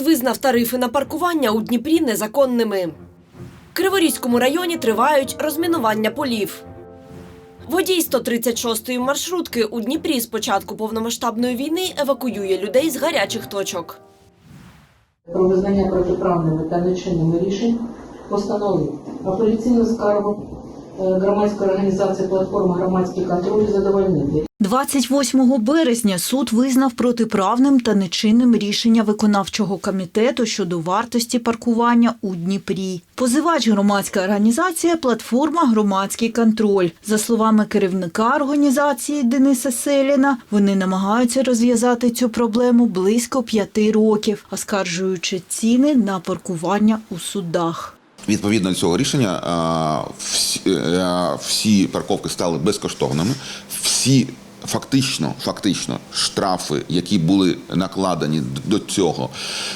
Визнав тарифи на паркування у Дніпрі незаконними. В Криворізькому районі тривають розмінування полів. Водій 136-ї маршрутки у Дніпрі з початку повномасштабної війни евакуює людей з гарячих точок. про визнання протиправними та нечинними рішень постанови апеляційну скаргу е, громадської організації платформа громадський контроль задовольнити. 28 березня суд визнав протиправним та нечинним рішення виконавчого комітету щодо вартості паркування у Дніпрі. Позивач громадська організація Платформа Громадський контроль. За словами керівника організації Дениса Селіна, вони намагаються розв'язати цю проблему близько п'яти років, оскаржуючи ціни на паркування у судах. Відповідно до цього рішення всі, е, всі парковки стали безкоштовними. Всі фактично, фактично штрафи, які були накладені до цього,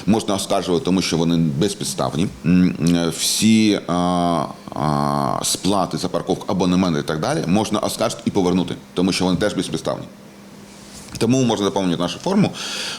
можна оскаржувати, тому що вони безпідставні. Е, Всі а, а, сплати за парковку, абонементи і так далі можна оскаржити і повернути, тому що вони теж безпідставні. Тому можна доповнити нашу форму.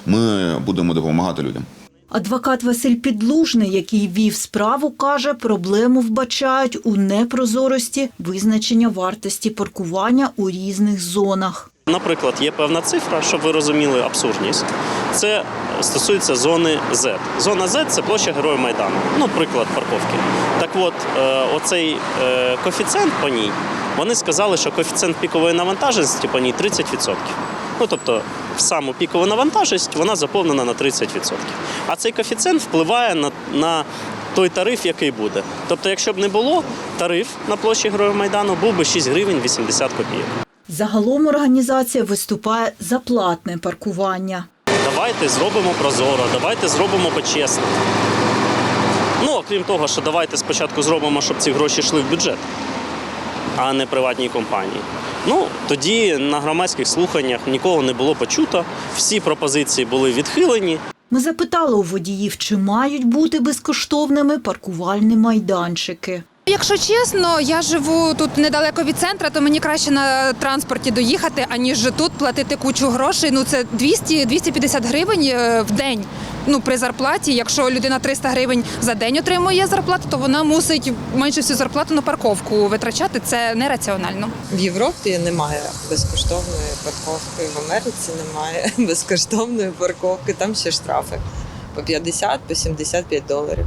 Ми будемо допомагати людям. Адвокат Василь Підлужний, який вів справу, каже, проблему вбачають у непрозорості визначення вартості паркування у різних зонах. Наприклад, є певна цифра, щоб ви розуміли абсурдність. Це стосується зони Z. Зона Z – це площа Героїв Майдану. Ну, приклад парковки. Так от, е, оцей е, коефіцієнт по ній, вони сказали, що коефіцієнт пікової навантаженості по ній 30%. Ну, тобто, в саму пікову навантаженість вона заповнена на 30%. А цей коефіцієнт впливає на, на той тариф, який буде. Тобто, якщо б не було, тариф на площі Героїв Майдану був би 6 гривень 80 копійок. Загалом організація виступає за платне паркування. Давайте зробимо прозоро, давайте зробимо почесно. Ну, окрім того, що давайте спочатку зробимо, щоб ці гроші йшли в бюджет, а не приватній компанії. Ну, тоді на громадських слуханнях нікого не було почуто, всі пропозиції були відхилені. Ми запитали у водіїв, чи мають бути безкоштовними паркувальні майданчики. Якщо чесно, я живу тут недалеко від центру, то мені краще на транспорті доїхати, аніж тут платити кучу грошей. Ну це 200-250 гривень е, в день. Ну при зарплаті. Якщо людина 300 гривень за день отримує зарплату, то вона мусить майже всю зарплату на парковку витрачати. Це нераціонально. В Європі немає безкоштовної парковки, в Америці немає безкоштовної парковки, там ще штрафи по 50, по 75 доларів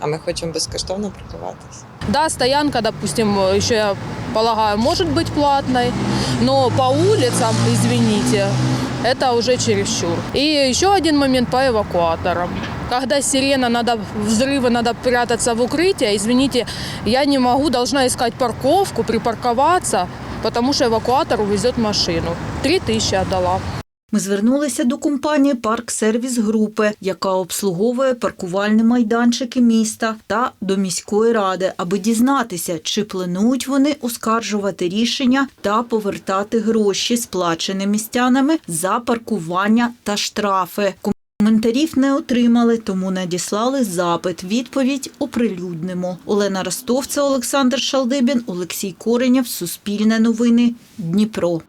А ми хочемо безкоштовно паркуватися. Да, стоянка, допустим, еще я полагаю, может быть платной, но по улицам, извините, это уже чересчур. И еще один момент по эвакуаторам. Когда сирена, надо взрывы, надо прятаться в укрытие, извините, я не могу, должна искать парковку, припарковаться, потому что эвакуатор увезет машину. Три тысячи отдала. Ми звернулися до компанії Парк Сервіс Групи, яка обслуговує паркувальні майданчики міста, та до міської ради, аби дізнатися, чи планують вони оскаржувати рішення та повертати гроші, сплачені містянами за паркування та штрафи. Коментарів не отримали, тому надіслали запит. Відповідь оприлюднимо. Олена Ростовця, Олександр Шалдибін, Олексій Коренєв, Суспільне новини, Дніпро.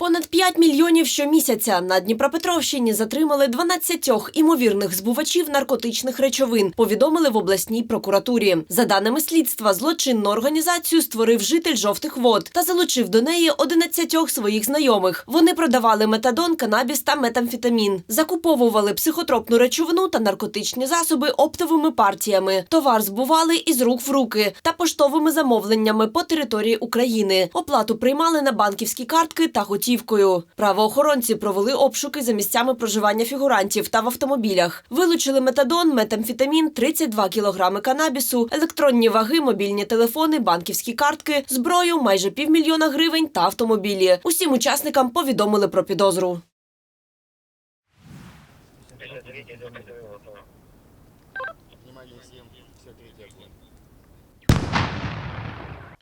Понад 5 мільйонів щомісяця на Дніпропетровщині затримали 12 імовірних збувачів наркотичних речовин. Повідомили в обласній прокуратурі. За даними слідства, злочинну організацію створив житель жовтих вод та залучив до неї 11 своїх знайомих. Вони продавали метадон, канабіс та метамфетамін, закуповували психотропну речовину та наркотичні засоби оптовими партіями. Товар збували із рук в руки та поштовими замовленнями по території України. Оплату приймали на банківські картки та готівкою. Правоохоронці провели обшуки за місцями проживання фігурантів та в автомобілях. Вилучили метадон, метамфетамін, 32 кілограми канабісу, електронні ваги, мобільні телефони, банківські картки, зброю, майже півмільйона гривень та автомобілі. Усім учасникам повідомили про підозру.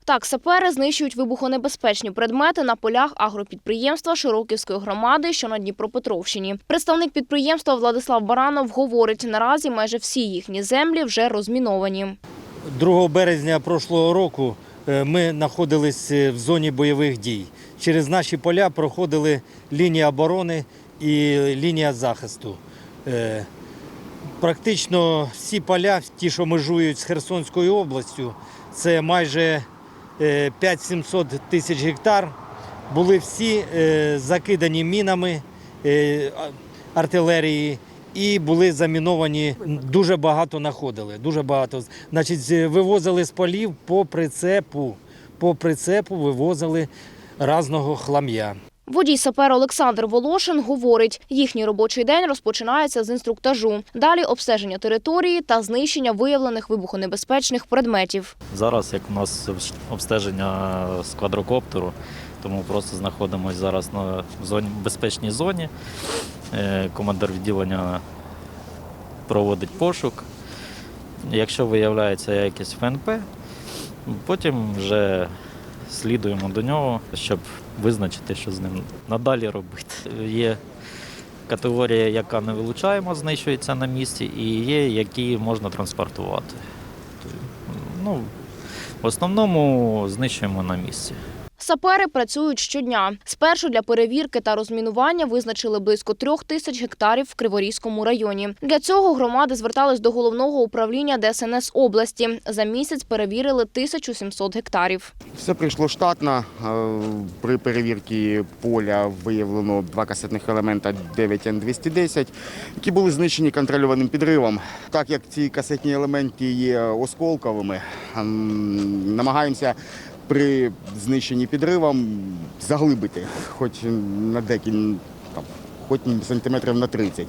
Так, сапери знищують вибухонебезпечні предмети на полях агропідприємства Широківської громади, що на Дніпропетровщині. Представник підприємства Владислав Баранов говорить, наразі майже всі їхні землі вже розміновані. 2 березня прошлого року е, ми знаходилися в зоні бойових дій. Через наші поля проходили лінія оборони і лінія захисту. Е, Практично всі поля, ті, що межують з Херсонською областю, це майже е, 5-700 тисяч гектар, були всі е, закидані мінами е, артилерії і були заміновані. Дуже багато знаходили. Дуже багато. Значить, вивозили з полів по прицепу. По прицепу вивозили разного хлам'я. Водій сапер Олександр Волошин говорить, їхній робочий день розпочинається з інструктажу. Далі обстеження території та знищення виявлених вибухонебезпечних предметів. Зараз, як у нас обстеження з квадрокоптеру, тому просто знаходимося зараз на зоні, безпечній зоні. Е, Командир відділення проводить пошук. Якщо виявляється якесь ФНП, потім вже слідуємо до нього, щоб визначити, що з ним надалі робити. Є категорія, яка не вилучаємо, знищується на місці, і є, які можна транспортувати. Ну, в основному знищуємо на місці. Сапери працюють щодня. Спершу для перевірки та розмінування визначили близько трьох тисяч гектарів в Криворізькому районі. Для цього громади звертались до головного управління ДСНС області. За місяць перевірили 1700 гектарів. Все прийшло штатно. Е, При перевірці поля виявлено два касетних елемента 9Н210, які були знищені контрольованим підривом. Так як ці касетні елементи є осколковими, намагаємося при знищенні підривом заглибити, хоч на декілька там, хоч сантиметрів на 30,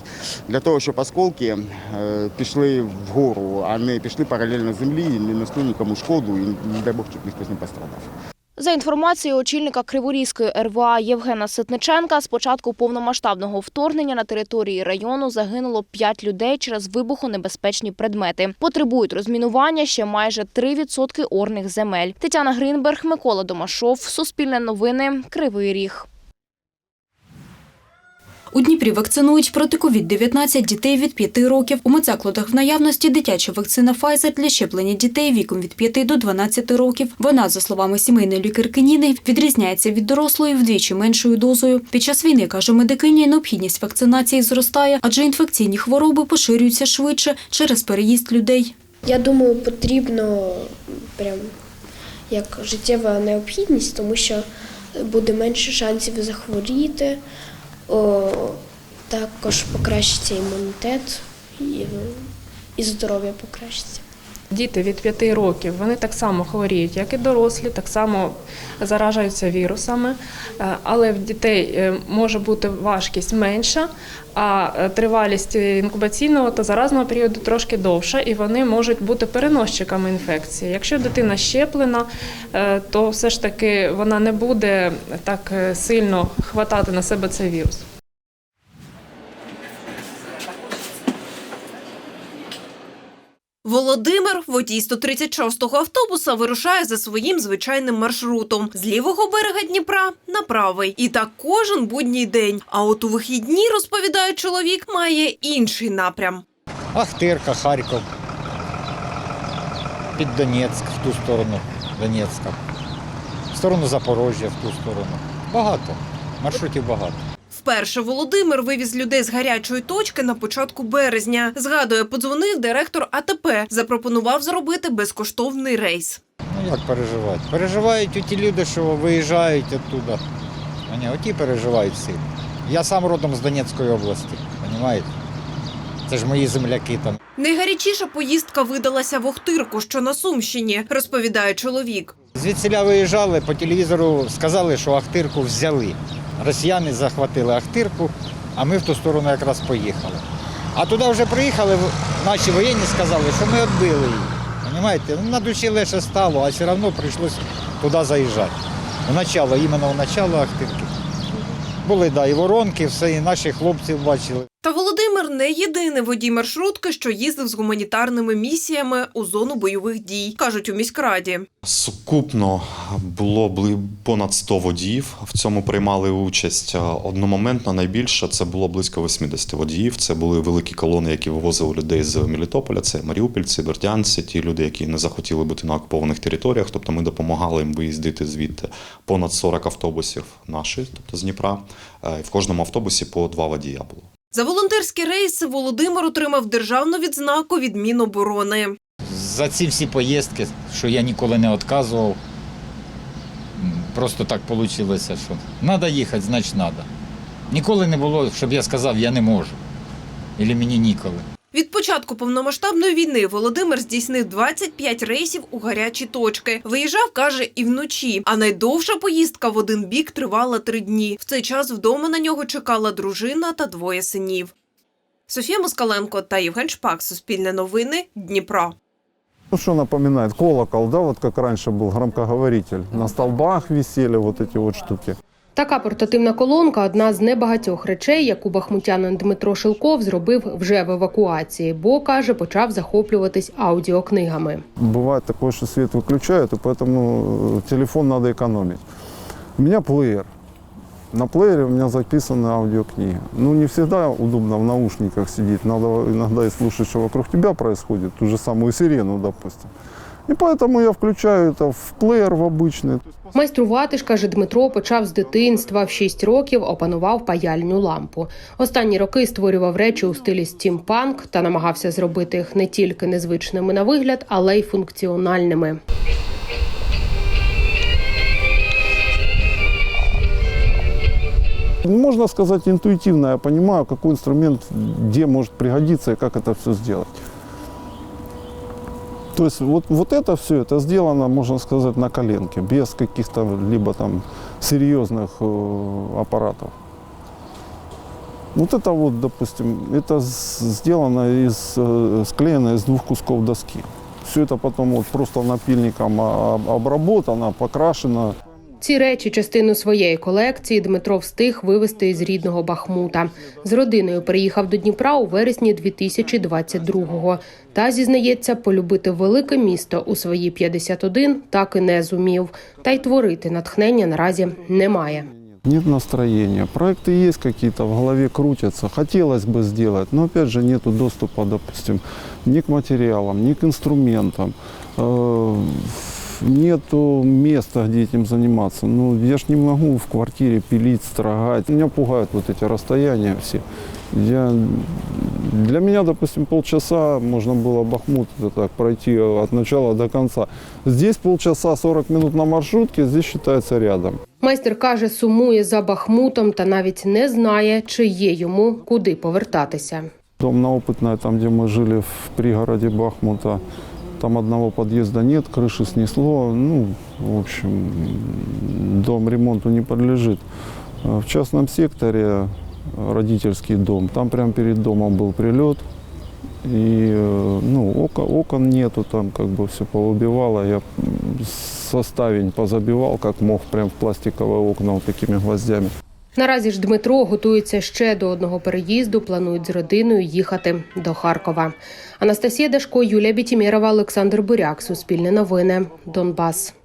для того, щоб осколки е, пішли вгору, а не пішли паралельно землі, і не несли нікому шкоду, і не дай Бог, щоб ніхто не пострадав. За інформацією очільника Криворізької РВА Євгена Ситниченка, з початку повномасштабного вторгнення на території району загинуло 5 людей через вибухонебезпечні предмети. Потребують розмінування ще майже 3% орних земель. Тетяна Гринберг, Микола Домашов, Суспільне новини, Кривий Ріг. У Дніпрі вакцинують проти COVID-19 дітей від 5 років. У медзакладах в наявності дитяча вакцина Pfizer для щеплення дітей віком від 5 до 12 років. Вона, за словами сімейної лікарки Ніни, відрізняється від дорослої вдвічі меншою дозою. Під час війни, каже медикиня, необхідність вакцинації зростає, адже інфекційні хвороби поширюються швидше через переїзд людей. Я думаю, потрібно прям як життєва необхідність, тому що буде менше шансів захворіти, о, також покращиться імунітет і, і здоров'я покращиться. Діти від 5 років вони так само хворіють, як і дорослі, так само заражаються вірусами, Е, але в дітей е, може бути важкість менша, а е, тривалість інкубаційного та заразного періоду трошки довша, і вони можуть бути переносчиками інфекції. Якщо дитина щеплена, то все ж таки вона не буде так сильно хватати на себе цей вірус. Володимир, водій 136-го автобуса, вирушає за своїм звичайним маршрутом з лівого берега Дніпра на правий. І так кожен будній день. А от у вихідні, розповідає чоловік, має інший напрям. Ахтирка, Харків. Під Донецьк, в ту сторону Донецька. В сторону Запорожжя, в ту сторону. Багато. Маршрутів багато. Вперше Володимир вивіз людей з гарячої точки на початку березня. Згадує, подзвонив директор АТП, запропонував зробити безкоштовний рейс. Ну як переживають? Переживають ті люди, що виїжджають оттуда. Вони оті переживають сильно. Я сам родом з Донецької області, розумієте? Це ж мої земляки там. Найгарячіша поїздка видалася в Охтирку, що на Сумщині, розповідає чоловік. Звідсіля виїжджали, по телевізору сказали, що Ахтирку взяли. Росіяни захватили Ахтирку, а ми в ту сторону якраз поїхали. А туди вже приїхали, наші воєнні сказали, що ми відбили її. Понимаєте? Ну, на душі легше стало, а все одно прийшлося туди заїжджати. В начало, іменно в начало Ахтирки. Були да, і воронки, все, і наші хлопці бачили. Та Володимир не єдиний водій маршрутки, що їздив з гуманітарними місіями у зону бойових дій, кажуть у міськраді. Сукупно було понад 100 водіїв. В цьому приймали участь е, одномоментно. Найбільше це було близько 80 водіїв. Це були великі колони, які вивозили людей з Мелітополя. Це маріупільці, бердянці, ті люди, які не захотіли бути на окупованих територіях. Тобто ми допомагали їм виїздити звідти понад 40 автобусів наші, тобто з Дніпра. Е, і В кожному автобусі по два водія було. За волонтерські рейси Володимир отримав державну відзнаку від Міноборони. За ці всі поїздки, що я ніколи не відказував, просто так вийшло, що треба їхати, значить треба. Ніколи не було, щоб я сказав, я не можу. Або мені ніколи. Від початку повномасштабної війни Володимир здійснив 25 рейсів у гарячі точки. Виїжджав, каже, і вночі. А найдовша поїздка в один бік тривала три дні. В цей час вдома на нього чекала дружина та двоє синів. Софія Москаленко та Євген Шпак. Суспільне новини. Дніпро. Ну, что напоминает? Колокол, да, вот как раньше был громкоговоритель. На столбах висели вот эти вот штуки. Така портативна колонка одна з небагатьох речей, яку бахмутянин Дмитро Шилков зробив вже в евакуації, бо каже, почав захоплюватись аудіокнигами. Бывает такое, что свет выключают, и поэтому э, телефон надо экономить. У меня плеер. На плеере у меня записаны аудиокниги. Ну, не всегда удобно в наушниках сидеть. Надо иногда и слушать, что вокруг тебя происходит. Ту же самую сирену, допустим. И поэтому я включаю это в плеер в обычный. Майструвати ж каже Дмитро, почав з дитинства. В 6 років опанував паяльну лампу. Останні роки створював речі у стилі стімпанк та намагався зробити їх не тільки незвичними на вигляд, але й функціональними. Можно сказать, интуитивно я понимаю, какой инструмент где может пригодиться и как это все сделать. То есть вот, вот это все, это сделано, можно сказать, на коленке, без каких-то либо там серьезных э, аппаратов. Вот это вот, допустим, это с- сделано из, э, склеено из двух кусков доски. Все это потом вот просто напильником а- обработано, покрашено. Ці речі, частину своєї колекції, Дмитро встиг вивезти із рідного Бахмута. З родиною приїхав до Дніпра у вересні 2022-го. Та зізнається, полюбити велике місто у свої 51 так і не зумів. Та й творити натхнення наразі немає. Нет настроения. Проекты есть какие-то, в голове крутятся. Хотелось бы сделать, но опять же нету доступа, допустим, ни к материалам, ни к инструментам Э, Нету места, где этим заниматься. Ну, я ж не могу в квартире пилить, строгать. Меня пугают вот эти расстояния все. Я, для меня, допустим, полчаса можно было Бахмут это так пройти от начала до конца. Здесь полчаса 40 минут на маршрутке, здесь считается рядом. Майстер каже, сумує за Бахмутом та навіть не знає, чи є йому куди повертатися. Дом на Опытной, там, где мы жили в пригороде Бахмута, там одного подъезда нет, крыши снесло. Ну, в общем, дом ремонту не подлежит. А В частном секторе родительский дом, там прямо перед домом был прилет. И э, ну, око- окон нету, там как бы все поубивало. Я составень позабивал, как мог, прям в пластиковые окна вот такими гвоздями. Наразі ж Дмитро готується ще до одного переїзду. Планують з родиною їхати до Харкова. Анастасія Дашко, Юлія Бітімєрова, Олександр Буряк. Суспільне новини. Донбас.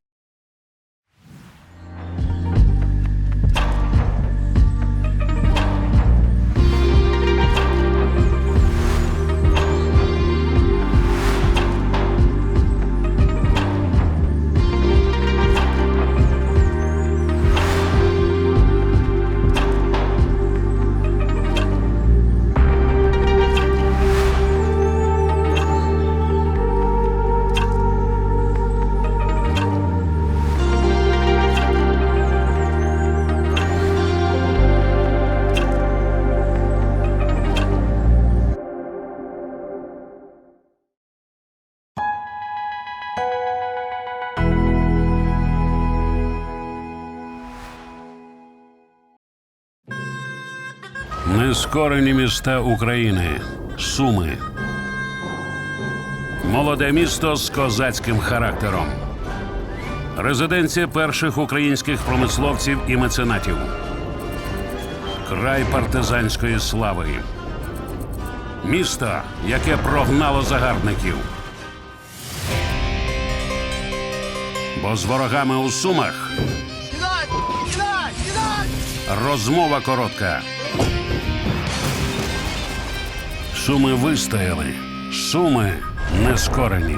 Нескорені міста України. Суми. Молоде місто з козацьким характером. Резиденція перших українських промисловців і меценатів. Край партизанської слави. Місто, яке прогнало загарбників. Бо з ворогами у сумах розмова коротка. Суми вистояли. Суми нескорені.